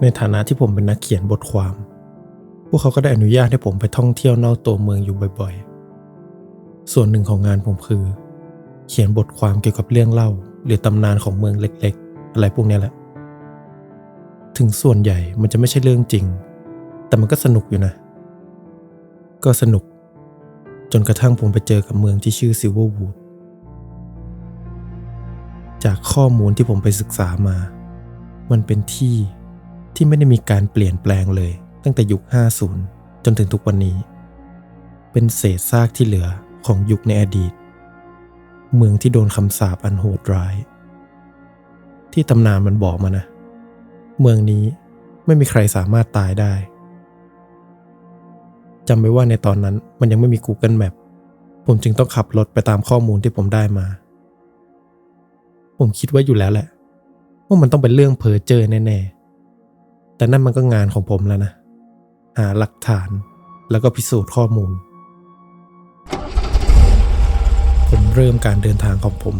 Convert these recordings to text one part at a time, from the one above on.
ในฐานะที่ผมเป็นนักเขียนบทความ พวกเขาก็ได้อนุญาตให้ผมไปท่องเที่ยวนอกตัวเมืองอยู่บ่อยๆ ส่วนหนึ่งของงานผมคือ เขียนบทความเกี่ยวกับเรื่องเล่า หรือตำนานของเมืองเล็กๆ อะไรพวกนี้แหละ ถึงส่วนใหญ่มันจะไม่ใช่เรื่องจริง แต่มันก็สนุกอยู่นะ ก็สนุก จนกระทั่งผมไปเจอกับเมืองที่ชื่อซิลเวอร์วูดจากข้อมูลที่ผมไปศึกษามา มันเป็นที่ ที่ไม่ได้มีการเปลี่ยนแปลงเลย ตั้งแต่ยุค 50 จนถึงทุกวันนี้ เป็นเศษซากที่เหลือของยุคในอดีต เมืองที่โดนคำสาปอันโหดร้าย ที่ตำนานมันบอกมานะ เมืองนี้ไม่มีใครสามารถตายได้จำไว้ว่าในตอนนั้นมันยังไม่มี Google Map ผมจึงต้องขับรถไปตามข้อมูลที่ผมได้มา ผมคิดไว้อยู่แล้วแหละ ว่ามันต้องเป็นเรื่องเพ้อเจอแน่ๆ แต่นั่นมันก็งานของผมแล้วนะ หาหลักฐานแล้วก็พิสูจน์ข้อมูล ผมเริ่มการเดินทางของผม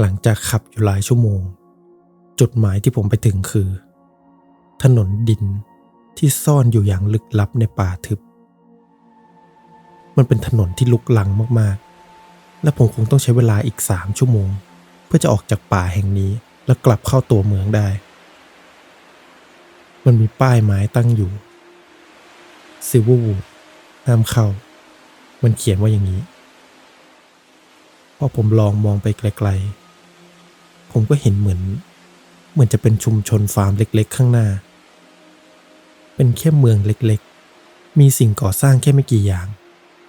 หลังจากขับอยู่หลายชั่วโมง จุดหมายที่ผมไปถึงคือ ถนนดินที่ซ่อนอยู่อย่างลึกลับในป่าทึบ มันเป็นถนนที่ลุกลังมากๆ และผมคงต้องใช้เวลาอีกสามชั่วโมง เพื่อจะออกจากป่าแห่งนี้แล้วกลับเข้าตัวเมืองได้ มันมีป้ายไม้ตั้งอยู่ซิลเวอร์วูดห้ามเข้า มันเขียนว่าอย่างนี้ พอผมลองมองไปไกลๆ ผมก็เห็นเหมือน เหมือนจะเป็นชุมชนฟาร์มเล็กๆ ข้างหน้า เป็นแค่เมืองเล็กๆ มีสิ่งก่อสร้างแค่ไม่กี่อย่าง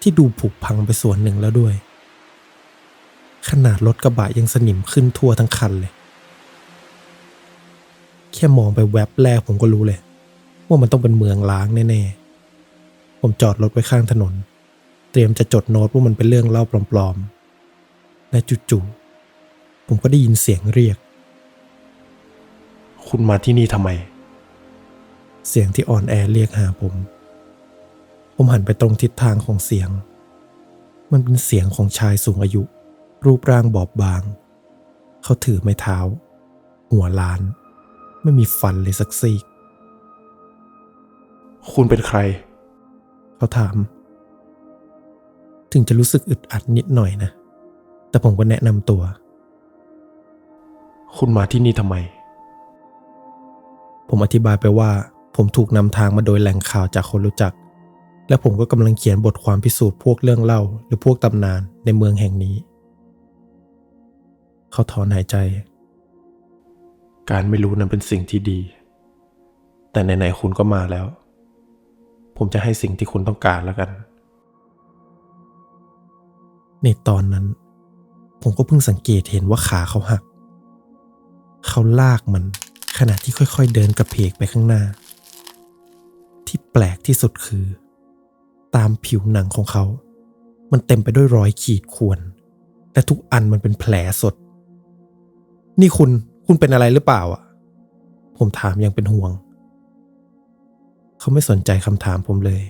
ที่ดูผุพังไปส่วนหนึ่งแล้วด้วย ขนาดรถกระบะยังสนิมขึ้นทั่วทั้งคันเลย ค่มองไปแวบแรกผมก็รู้เลย ว่ามันต้องเป็นเมืองล้างแน่ๆ ผมจอดรถไว้ข้างถนน เตรียมจะจดโน้ตว่ามันเป็นเรื่องเล่าปลอมๆ และจู่ๆผมก็ได้ยินเสียงเรียก คุณมาที่นี่ทำไม เสียงที่อ่อนแอเรียกหาผม ผมหันไปตรงทิศทางของเสียง มันเป็นเสียงของชายสูงอายุ รูปร่างบอบบาง เขาถือไม้เท้า หัวล้าน ไม่มีฟันเลยสักซีกคุณเป็นใคร เขาถาม ถึงจะรู้สึกอึดอัดนิดหน่อยนะ แต่ผมก็แนะนำตัว คุณมาที่นี่ทำไม ผมอธิบายไปว่า ผมถูกนำทางมาโดยแหล่งข่าวจากคนรู้จัก และผมก็กำลังเขียนบทความพิสูจน์พวกเรื่องเล่า หรือพวกตำนานในเมืองแห่งนี้ เขาถอนหายใจ การไม่รู้นั้นเป็นสิ่งที่ดี แต่ไหนๆคุณก็มาแล้ว ผมจะให้สิ่งที่คุณต้องการแล้วกัน ในตอนนั้น ผมก็เพิ่งสังเกตเห็นว่าขาเขาหัก เขาลากมันขณะที่ค่อยๆเดินกระเพกไปข้างหน้า ที่แปลกที่สุดคือ ตามผิวหนังของเขา มันเต็มไปด้วยรอยขีดข่วนและทุกอันมันเป็นแผลสด นี่คุณ คุณเป็นอะไรหรือเปล่าอะ ผมถามยังเป็นห่วง เขาไม่สนใจคำถามผมเลย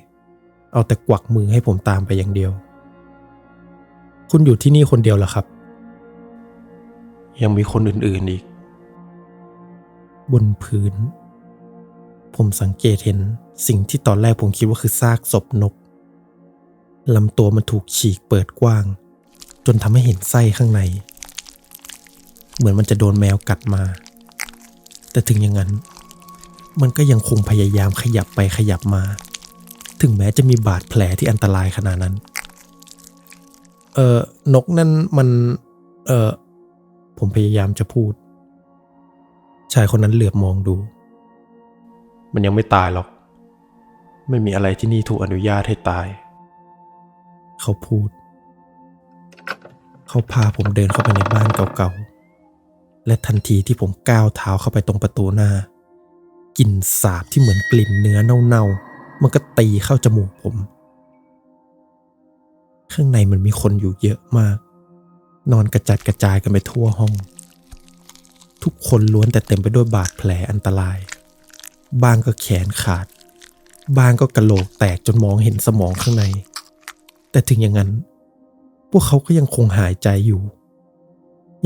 เอาแต่กวักมือให้ผมตามไปอย่างเดียว คุณอยู่ที่นี่คนเดียวเหรอครับ ยังมีคนอื่นๆอีก บนพื้น ผมสังเกตเห็นสิ่งที่ตอนแรกผมคิดว่าคือซากศพนกลำตัวมันถูกฉีกเปิดกว้าง จนทำให้เห็นไส้ข้างใน เหมือนมันจะโดนแมวกัดมา แต่ถึงอย่างนั้น มันก็ยังคงพยายามขยับไปขยับมา ถึงแม้จะมีบาดแผลที่อันตรายขนาดนั้น เออนกนั่นมัน เออผมพยายามจะพูด ชายคนนั้นเหลือบมองดู มันยังไม่ตายหรอก ไม่มีอะไรที่นี่ถูกอนุญาตให้ตาย เขาพูด เขาพาผมเดินเข้าไปในบ้านเก่า และทันทีที่ผมก้าวเท้าเข้าไปตรงประตูหน้ากลิ่นสาบที่เหมือนกลิ่นเนื้อเน่าๆ มันก็ตีเข้าจมูกผม ข้างในมันมีคนอยู่เยอะมาก นอนกระจัดกระจายกันไปทั่วห้อง ทุกคนล้วนแต่เต็มไปด้วยบาดแผลอันตราย บางก็แขนขาด บางก็กระโหลกแตกจนมองเห็นสมองข้างใน แต่ถึงอย่างนั้น พวกเขาก็ยังคงหายใจอยู่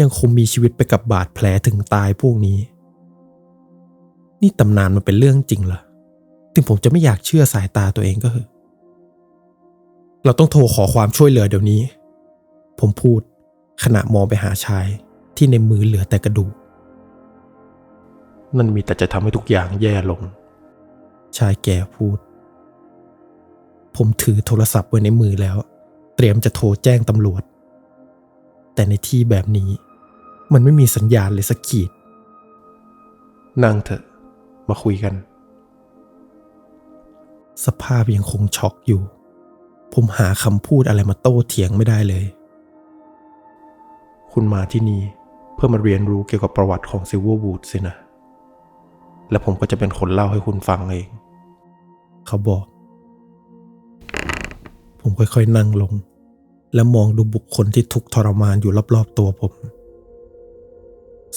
ยังคงมีชีวิตไปกับบาดแผลถึงตายพวกนี้ นี่ตำนานมันเป็นเรื่องจริงเหรอถึงผมจะไม่อยากเชื่อสายตาตัวเองก็เหอะเราต้องโทรขอความช่วยเหลือเดี๋ยวนี้ ผมพูดขณะมองไปหาชายที่ในมือเหลือแต่กระดูกนั่นมีแต่จะทำให้ทุกอย่างแย่ลง ชายแก่พูด ผมถือโทรศัพท์ไว้ในมือแล้ว เตรียมจะโทรแจ้งตำรวจ แต่ในที่แบบนี้ มันไม่มีสัญญาณเลยสักขีด นั่งเถอะ มาคุยกัน สภาพยังคงช็อกอยู่ ผมหาคำพูดอะไรมาโต้เถียงไม่ได้เลย คุณมาที่นี่เพื่อมาเรียนรู้เกี่ยวกับประวัติของซิลเวอร์วูดสินะ และผมก็จะเป็นคนเล่าให้คุณฟังเอง เขาบอก ผมค่อยๆนั่งลง และมองดูบุคคลที่ทุกข์ทรมานอยู่รอบๆตัวผม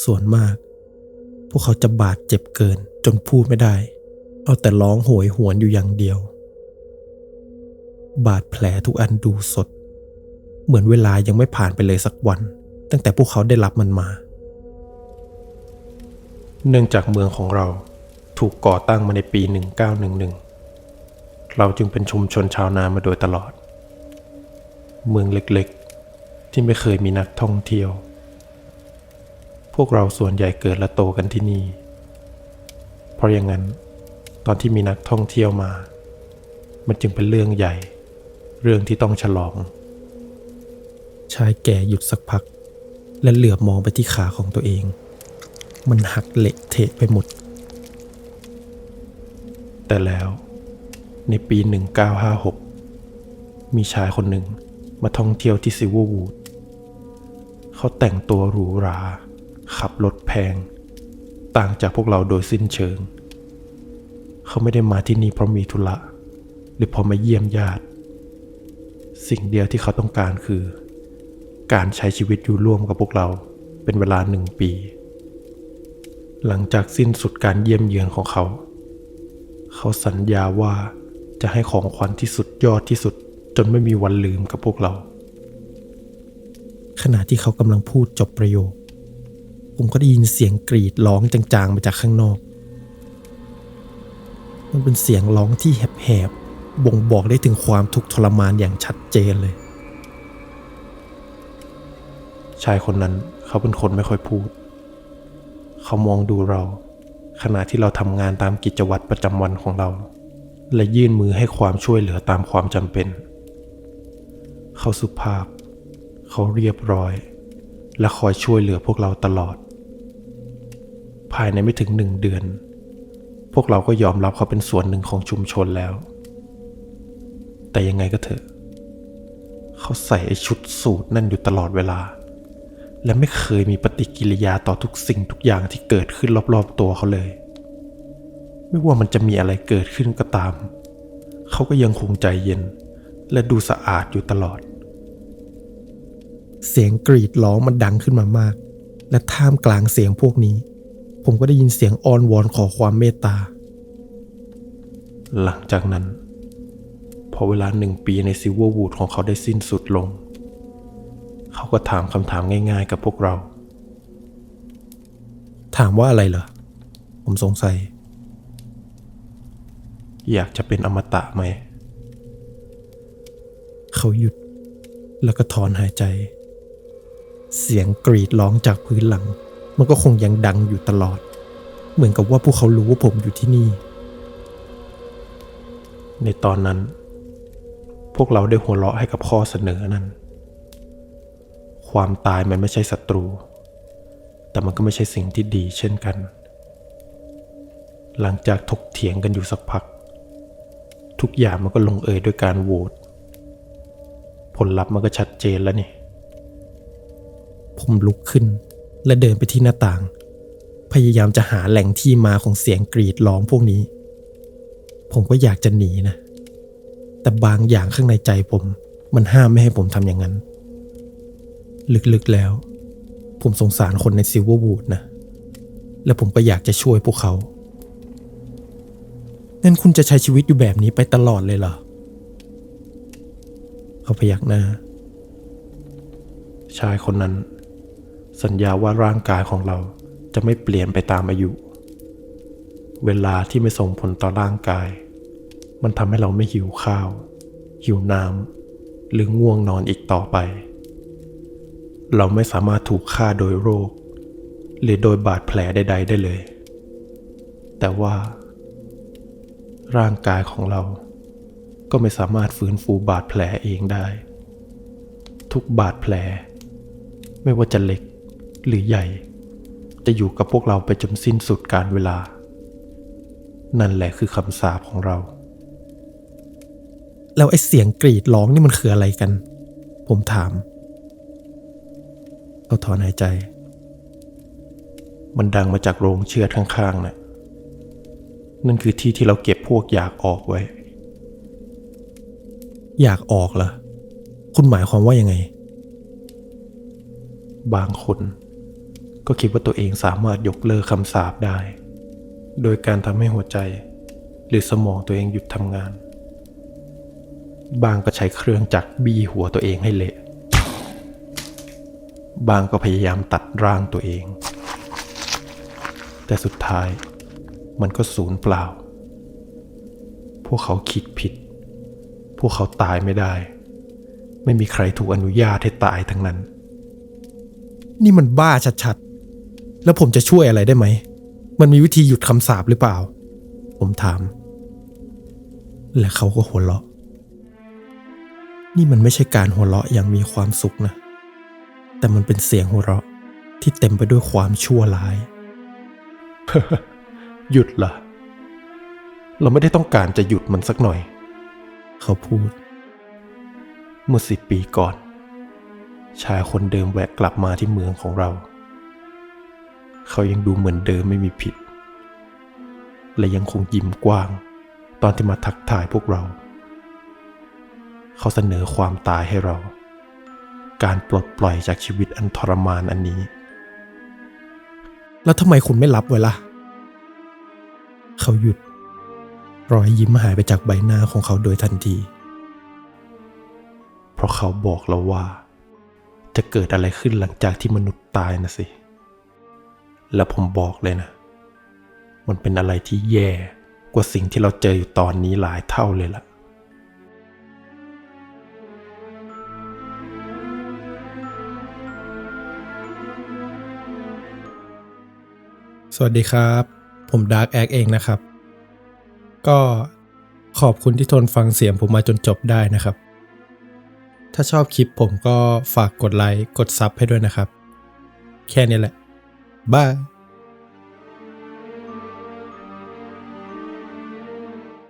ส่วนมาก พวกเขาจะบาดเจ็บเกินจนพูดไม่ได้ เอาแต่ร้องโหยหวนอยู่อย่างเดียว บาดแผลทุกอันดูสด เหมือนเวลายังไม่ผ่านไปเลยสักวัน ตั้งแต่พวกเขาได้รับมันมา เนื่องจากเมืองของเราถูกก่อตั้งมาในปี 1911 เราจึงเป็นชุมชนชาวนามาโดยตลอด เมืองเล็กๆ ที่ไม่เคยมีนักท่องเที่ยว พวกเราส่วนใหญ่เกิดและโตกันที่นี่ เพราะอย่างนั้น ตอนที่มีนักท่องเที่ยวมา มันจึงเป็นเรื่องใหญ่ เรื่องที่ต้องฉลอง ชายแก่หยุดสักพัก และเหลือบมองไปที่ขาของตัวเอง มันหักเละเทะไปหมด แต่แล้ว ในปี 1956 มีชายคนหนึ่งมาท่องเที่ยวที่ซิลเวอร์วูดเขาแต่งตัวหรูหรา ขับรถแพง ต่างจากพวกเราโดยสิ้นเชิง เขาไม่ได้มาที่นี่เพราะมีธุระ หรือเพอมาเยี่ยมญาติ สิ่งเดียวที่เขาต้องการคือ การใช้ชีวิตอยู่ร่วมกับพวกเราเป็นเวลาหนึ่งปี หลังจากสิ้นสุดการเยี่ยมเยือนของเขา เขาสัญญาว่าจะให้ของขวัญที่สุดยอดที่สุด จนไม่มีวันลืมกับพวกเรา ขณะที่เขากำลังพูดจบประโยค ผมก็ได้ยินเสียงกรีดร้องจางๆมาจากข้างนอก มันเป็นเสียงร้องที่แหบๆ บ่งบอกได้ถึงความทุกข์ทรมานอย่างชัดเจนเลย ชายคนนั้นเขาเป็นคนไม่ค่อยพูด เขามองดูเรา ขณะที่เราทำงานตามกิจวัตรประจำวันของเรา และยื่นมือให้ความช่วยเหลือตามความจำเป็น เขาสุภาพ เขาเรียบร้อยและคอยช่วยเหลือพวกเราตลอด ภายในไม่ถึงหนึ่งเดือน พวกเราก็ยอมรับเขาเป็นส่วนหนึ่งของชุมชนแล้ว แต่ยังไงก็เถอะ เขาใส่ไอชุดสูทนั่นอยู่ตลอดเวลา และไม่เคยมีปฏิกิริยาต่อทุกสิ่งทุกอย่างที่เกิดขึ้นรอบๆตัวเขาเลย ไม่ว่ามันจะมีอะไรเกิดขึ้นก็ตาม เขาก็ยังคงใจเย็น และดูสะอาดอยู่ตลอด เสียงกรีดร้องมันดังขึ้นมามาก และท่ามกลางเสียงพวกนี้ ผมก็ได้ยินเสียงอ้อนวอนขอความเมตตา หลังจากนั้น พอเวลาหนึ่งปีในซิลเวอร์วูดของเขาได้สิ้นสุดลง เขาก็ถามคำถามง่ายๆกับพวกเรา ถามว่าอะไรเหรอ ผมสงสัย อยากจะเป็นอมตะไหม เขาหยุดแล้วก็ถอนหายใจ เสียงกรีดร้องจากพื้นหลัง มันก็คงยังดังอยู่ตลอด เหมือนกับว่าพวกเขารู้ว่าผมอยู่ที่นี่ ในตอนนั้น พวกเราได้หัวเราะให้กับข้อเสนอนั้น ความตายมันไม่ใช่ศัตรู แต่มันก็ไม่ใช่สิ่งที่ดีเช่นกัน หลังจากถกเถียงกันอยู่สักพัก ทุกอย่างมันก็ลงเอยด้วยการโหวตผลลัพธ์มันก็ชัดเจนแล้วนี่ผมลุกขึ้น และเดินไปที่หน้าต่าง พยายามจะหาแหล่งที่มาของเสียงกรีดร้องพวกนี้ ผมก็อยากจะหนีนะ แต่บางอย่างข้างในใจผมมันห้ามไม่ให้ผมทำอย่างนั้น ลึกๆแล้ว ผมสงสารคนในซิลเวอร์วูดนะ และผมก็อยากจะช่วยพวกเขางั้นคุณจะใช้ชีวิตอยู่แบบนี้ไปตลอดเลยเหรอ เขาพยักหน้า ชายคนนั้น สัญญาว่าร่างกายของเราจะไม่เปลี่ยนไปตามอายุ เวลาที่ไม่ส่งผลต่อร่างกาย มันทำให้เราไม่หิวข้าว หิวน้ำหรือง่วงนอนอีกต่อไป เราไม่สามารถถูกฆ่าโดยโรค หรือโดยบาดแผลใด ๆ ได้เลย แต่ว่า ร่างกายของเราก็ไม่สามารถฟื้นฟูบาดแผลเองได้ ทุกบาดแผล ไม่ว่าจะเล็ก หรือใหญ่ จะอยู่กับพวกเราไปจนสิ้นสุดการเวลา นั่นแหละคือคำสาปของเรา แล้วไอ้เสียงกรีดร้องนี่มันคืออะไรกัน ผมถามเขาถอนหายใจ มันดังมาจากโรงเชือดข้างๆนะ่ะนั่นคือที่ที่เราเก็บพวกอยากออกไว้ อยากออกเหรอ คุณหมายความว่ายังไง บางคน ก็คิดว่าตัวเองสามารถยกเลิกคำสาปได้ โดยการทำให้หัวใจ หรือสมองตัวเองหยุดทำงาน บางก็ใช้เครื่องจักรบี้หัวตัวเองให้เละ บางก็พยายามตัดร่างตัวเอง แต่สุดท้ายมันก็สูญเปล่า พวกเขาคิดผิด พวกเขาตายไม่ได้ ไม่มีใครถูกอนุญาตให้ตายทั้งนั้น นี่มันบ้าชัดๆ แล้วผมจะช่วยอะไรได้ไหม มันมีวิธีหยุดคำสาปหรือเปล่า ผมถาม และเขาก็หัวเราะ นี่มันไม่ใช่การหัวเราะอย่างมีความสุขนะ แต่มันเป็นเสียงหัวเราะที่เต็มไปด้วยความชั่วร้าย หยุดละ่ะเราไม่ได้ต้องการจะหยุดมันสักหน่อย เขาพูด เมื่อสิบปีก่อน ชายคนเดิมแวะกลับมาที่เมืองของเรา เขายังดูเหมือนเดิมไม่มีผิด และยังคงยิ้มกว้าง ตอนที่มาทักทายพวกเรา เขาเสนอความตายให้เรา การปลดปล่อยจากชีวิตอันทรมานอันนี้ แล้วทำไมคุณไม่รับไว้ล่ะ เขาหยุด รอยยิ้มหายไปจากใบหน้าของเขาโดยทันที เพราะเขาบอกเราว่า จะเกิดอะไรขึ้นหลังจากที่มนุษย์ตายนะสิ แล้วผมบอกเลยนะ มันเป็นอะไรที่แย่กว่าสิ่งที่เราเจออยู่ตอนนี้หลายเท่าเลยล่ะสวัสดีครับ ผมดาร์กแอคเองนะครับ ก็ขอบคุณที่ทนฟังเสียงผมมาจนจบได้นะครับ ถ้าชอบคลิปผมก็ฝากกดไลค์ กดซับให้ด้วยนะครับ แค่นี้แหละ บาย